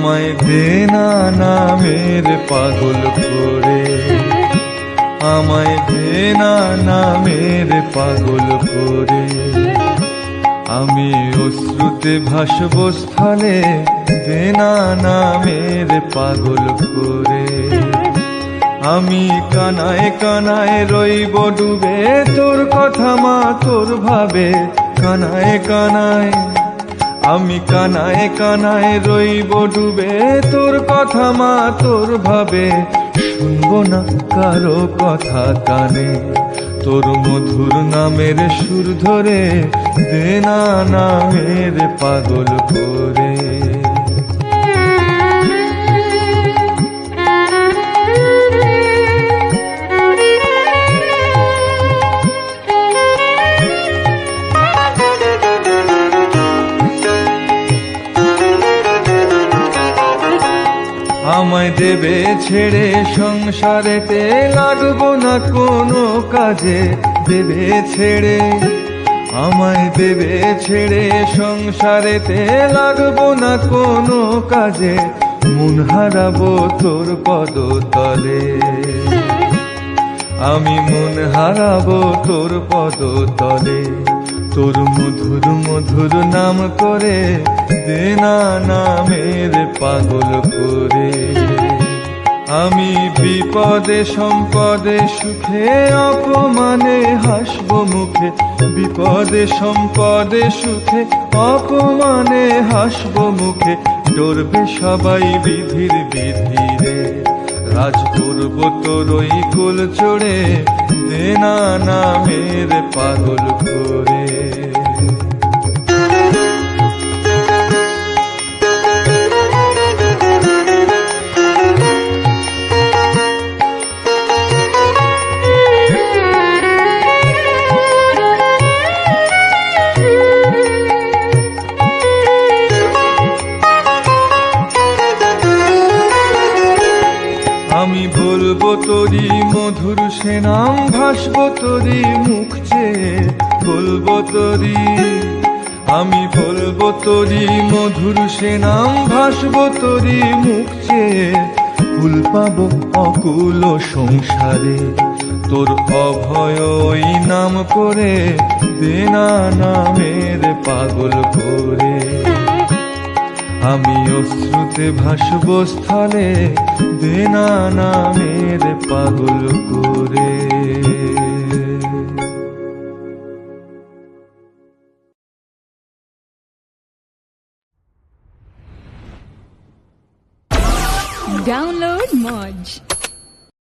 দেনা নামের পাগল করে। আমায় দে না নামের পাগল করে। আমি অশ্রুতে ভাসব স্থলে দেনা নামের পাগল করে। আমি কানায় কানায় রইব ডুবে, তোর কথা মা তোর ভাবে। কানায় কানায় আমি কানায় কানায় রইব ডুবে, তোর কথা মা, তোর ভাবে। শুনব না কারও কথা কানে। তোর মধুর নামের সুর ধরে দেনা নামের পাগল করে। আমায় দেবে ছেড়ে সংসারেতে লাগবো না কোনো কাজে। দেবে ছেড়ে, আমায় দেবে ছেড়ে সংসারেতে লাগবো না কোনো কাজে। মন হারাবো তোর পদতলে। আমি মন হারাবো তোর পদতলে। তোর মধুর মধুর নাম করে দেনা নামের পাগল করে। আমি বিপদে, সম্পদে, সুখে, অপমানে হাসব মুখে। বিপদে, সম্পদে, সুখে, অপমানে হাসব মুখে। ডরবে সবাই বিধির বিধিরে। রাজ করব তোর ওই কুল চড়ে। দেনা নামের পাগল করে। তোরি মধুর সে নাম ভাসবো তোরি মুখ বলব আমি বলব তোরি মধুর সে নাম ভাসবো তোরি মুখ চেয়ে ফুল পাবো অকুল সংসারে। তোর অভয় ওই নাম করে দেনা নামের পাগল করে। আমি অশ্রুতে ভাসব স্থলে দেনা নামের পাগল করে Download Moj.